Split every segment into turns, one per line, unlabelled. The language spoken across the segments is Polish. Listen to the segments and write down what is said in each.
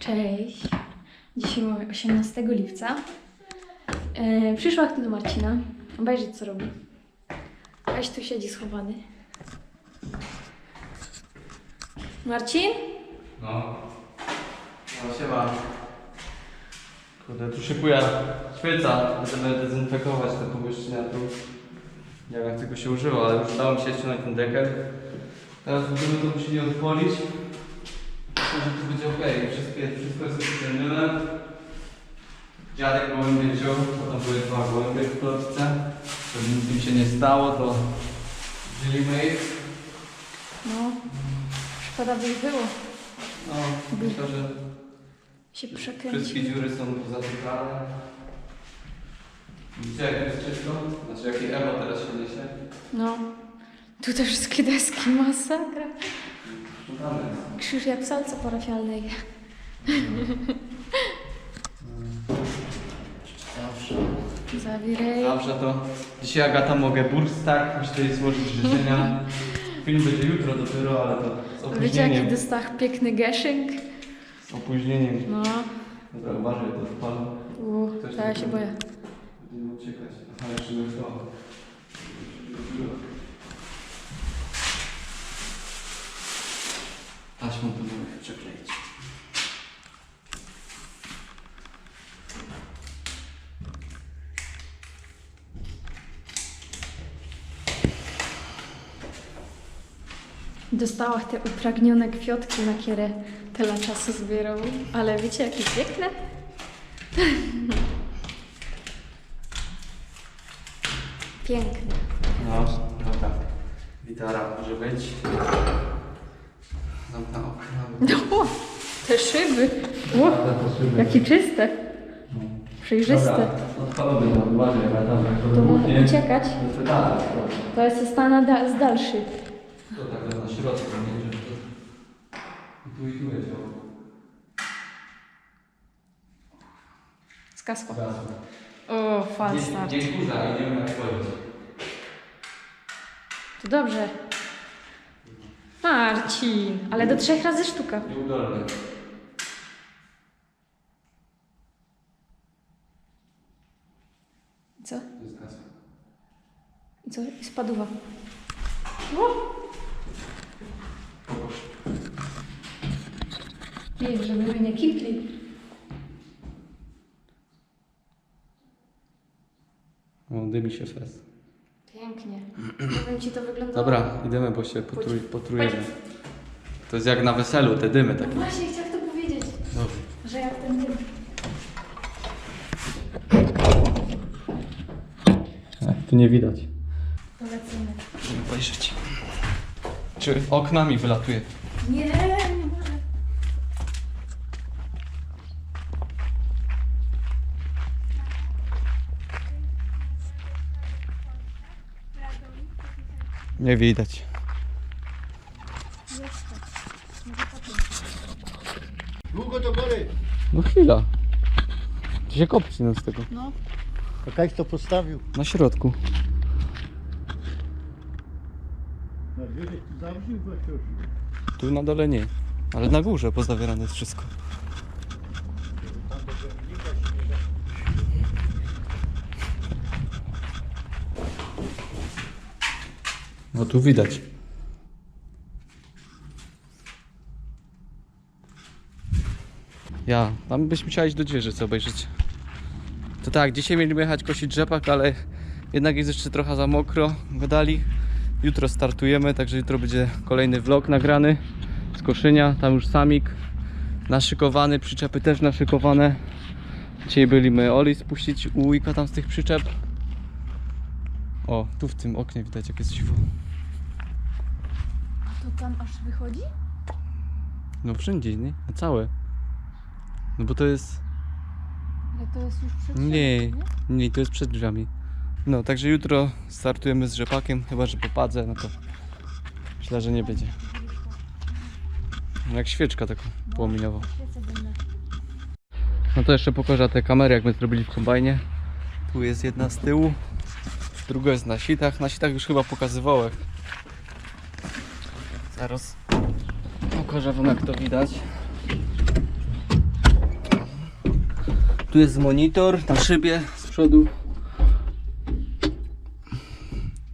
Cześć. Dzisiaj mamy 18 lipca. E, przyszła tu do Marcina. Obejrzeć co robi. Weź tu siedzi schowany. Marcin?
No. No siema. Kurde, tu szykuje świeca. Będziemy dezynfekować te pomieszczenia tu. Nie wiem jak tego się używa, ale już udało mi się ściągnąć ten deker. Teraz będziemy to musieli odpolić. Myślę, że to będzie ok. Wszystkie, wszystko jest wyciągnione. Bo tam były dwa gołębie w klocce. Żeby nic im się nie stało, to wzięliśmy ich.
No. Szkoda by było.
No, myślę, że
Się
Wszystkie dziury są zatykane. Widzicie jak jest czysto? Znaczy jakie Ewa teraz się niesie?
No. Tu te wszystkie deski, masakra. Krzyż jak w salce parafialnej. Zawiraj.
Zawsze to. Dzisiaj Agata mogę burstak, muszę tutaj złożyć życzenia. Film będzie jutro dopiero, ale to z
Wiecie jaki dostach piękny geszynk?
Z opóźnieniem.
No.
Dobra, uważaj, to wpadło.
U, to ja się boję.
Będziemy uciekać. Aha, jeszcze nie to. Taśmą to mogę przekleić.
Dostała te upragnione kwiatki, na które tyle czasu zbierał. Ale wiecie, jakie piękne? Piękne.
No, dobra. Gitara może być. Zamknę okno.
O, te szyby. O, jakie czyste. Przejrzyste.
odpalamy no, uważaj, ale jak
To mogę uciekać.
No to
jest stana da- z dalszy.
To tak na środku, nie że to... I tu i tu jest.
Skasła.
Gasło.
O,
Nie,
start.
kurza i nie wiem jak powiedzieć.
To dobrze. Marcin, ale do trzech razy sztuka.
Nieudolne.
I co?
To jest.
I co? I spaduwa. Nie, żeby mnie nie kipli.
O, dymi się fest.
Pięknie. Nie wiem, ci to wygląda.
Dobra, idziemy, bo się potruj, potrujemy. To jest jak na weselu, te dymy
No
takie.
właśnie, chciałam to powiedzieć,
Dobrze.
że jak ten dym.
Tu nie widać.
To lecimy.
Żeby obejrzeć. Czy oknami wylatuje?
Nie, nie może.
Nie widać.
Długo do góry.
No chwila. To się kopci no z tego.
No.
A to postawił.
Na środku.
Na wyżej tu zawrzył.
Tu na dole nie. Ale na górze pozawierane jest wszystko. No tu widać. Ja, tam byśmy chcieli iść do dzieży, obejrzeć. To tak, dzisiaj mieliśmy jechać kosić rzepak, ale jednak jest jeszcze trochę za mokro. Wydali. Jutro startujemy, także jutro będzie kolejny vlog nagrany z Koszynia. Tam już samik naszykowany, przyczepy też naszykowane. Dzisiaj byliśmy Oli spuścić u Wujka tam z tych przyczep. O, tu w tym oknie widać jak jest siwo.
To tam aż wychodzi?
No wszędzie, nie? Na całe. No bo to jest...
Ale to jest już przed
Nie,
środkiem,
nie, to jest przed drzwiami. No, także jutro startujemy z rzepakiem, chyba że popadzę, no to myślę, że nie będzie. No Jak świeczka taką płomieniową.
Świece dymne.
No to jeszcze pokażę te kamery, jak my zrobili w kombajnie. Tu jest jedna z tyłu, druga jest na sitach. Na sitach już chyba pokazywałem. Zaraz pokażę wam jak to widać. Tu jest monitor na szybie z przodu.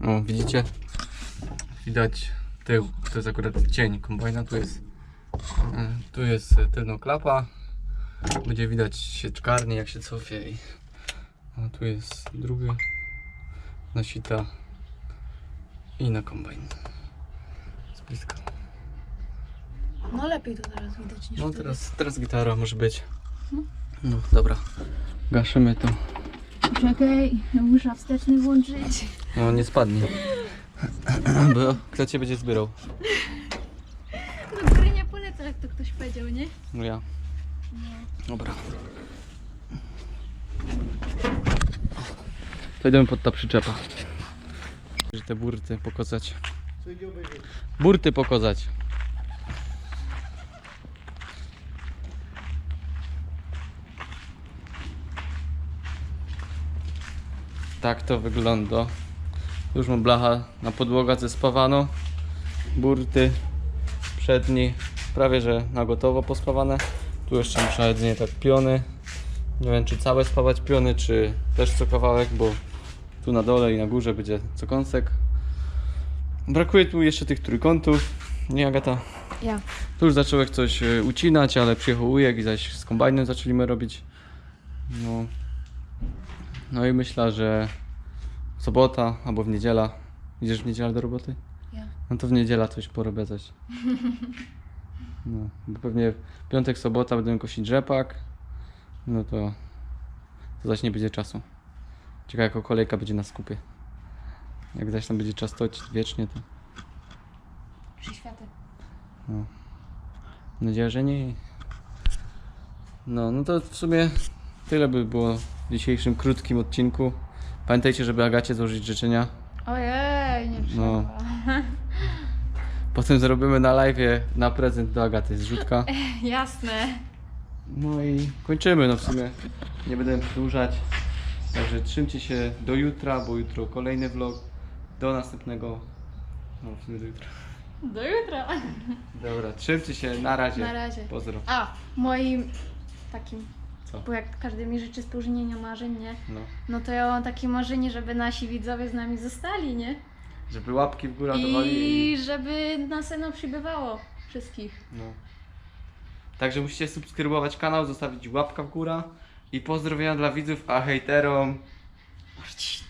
O, widzicie? Widać tył. To jest akurat cień kombajna. Tu jest, e, tu jest e, tylna klapa. Będzie widać sieczkarnię jak się cofie. I, a tu jest drugi nasita i na kombajn. Z bliska.
No lepiej to teraz widać niż
No
wtedy.
teraz, teraz gitara może być. No dobra. Gaszymy to.
Czekaj, muszę wsteczny włączyć.
No nie spadnie. Bo kto cię będzie zbierał?
Do góry nie polecę, jak to ktoś powiedział, nie?
No ja. Dobra. To idziemy pod ta przyczepa. Że te burty pokazać. Burty pokazać. Tak to wygląda. Już mam blacha na podłoga zespawano. Burty przedni prawie że na gotowo pospawane. Tu jeszcze muszę jedynie tak piony. Nie wiem czy całe spawać piony, czy też co kawałek, bo tu na dole i na górze będzie co kąsek. Brakuje tu jeszcze tych trójkątów. Nie Agata?
Ja.
Tu już zacząłeś coś e, ucinać, ale przyjechał ujek i zaś z kombajnem zaczęliśmy robić. No. No i myślę, że sobota albo w niedziela. Idziesz w niedzielę do roboty?
Ja.
No to w niedziela coś porobię coś. No, bo pewnie w piątek, sobota będę kosić rzepak. No to, to zaś nie będzie czasu. Ciekawe jaka kolejka będzie na skupie. Jak zaś tam będzie czas wiecznie, to
Trzy światy.
mam nadzieję, że nie. No, no to w sumie tyle by było w dzisiejszym krótkim odcinku. Pamiętajcie, żeby Agacie złożyć życzenia.
Ojej, nie trzeba.
No. Potem zrobimy na live na prezent do Agaty zrzutka.
Jasne.
No i kończymy, no w sumie nie będę przedłużać. Także trzymcie się do jutra, bo jutro kolejny vlog. Do następnego. No w sumie do jutra.
Do jutra.
Dobra, trzymcie się, na razie.
Na razie.
Pozdro.
A, moim takim,
Co?
bo jak każdy mi życzy spełnienia marzeń, nie?
No.
No to ja mam takie marzenie, żeby nasi widzowie z nami zostali, nie?
Żeby łapki w górę dawali.
I żeby nas no przybywało wszystkich.
No. Także musicie subskrybować kanał, zostawić łapka w górę. I pozdrowienia dla widzów, a hejterom. Marcin.